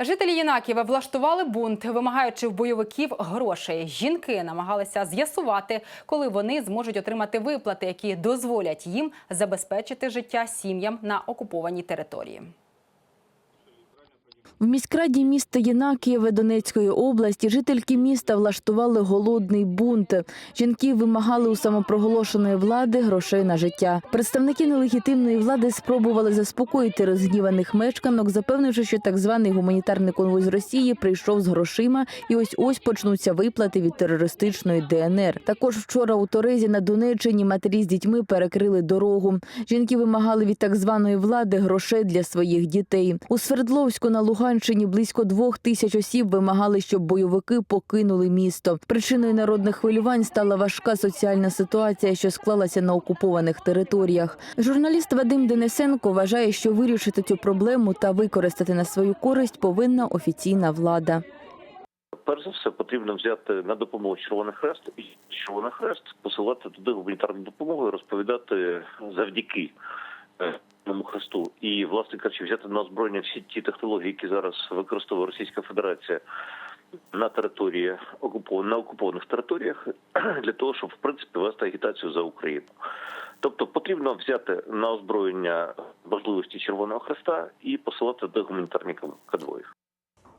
Жителі Єнаківа влаштували бунт, вимагаючи в бойовиків грошей. Жінки намагалися з'ясувати, коли вони зможуть отримати виплати, які дозволять їм забезпечити життя сім'ям на окупованій території. В міськраді міста Єнакієве Донецької області жительки міста влаштували голодний бунт. Жінки вимагали у самопроголошеної влади грошей на життя. Представники нелегітимної влади спробували заспокоїти розгніваних мешканок, запевнивши, що так званий гуманітарний конвой з Росії прийшов з грошима, і ось ось почнуться виплати від терористичної ДНР. Також вчора у Торезі на Донеччині матері з дітьми перекрили дорогу. Жінки вимагали від так званої влади грошей для своїх дітей. У Свердловську на Луганщині близько двох тисяч осіб вимагали, щоб бойовики покинули місто. Причиною народних хвилювань стала важка соціальна ситуація, що склалася на окупованих територіях. Журналіст Вадим Денисенко вважає, що вирішити цю проблему та використати на свою користь повинна офіційна влада. Перш за все потрібно взяти на допомогу Червоний Хрест і Червоний Хрест посилати туди гуманітарну допомогу і розповідати завдяки Червоному Хресту. І, власне кажучи, взяти на озброєння всі ті технології, які зараз використовує Російська Федерація на території на окупованих територіях для того, щоб в принципі вести агітацію за Україну. Тобто потрібно взяти на озброєння можливості Червоного Хреста і посилати до гуманітарні конвої.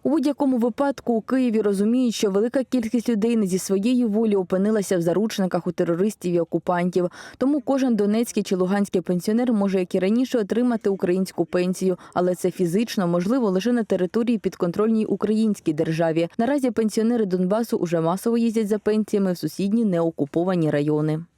У будь-якому випадку у Києві розуміють, що велика кількість людей не зі своєї волі опинилася в заручниках у терористів і окупантів. Тому кожен донецький чи луганський пенсіонер може, як і раніше, отримати українську пенсію, але це фізично можливо лише на території підконтрольній українській державі. Наразі пенсіонери Донбасу уже масово їздять за пенсіями в сусідні неокуповані райони.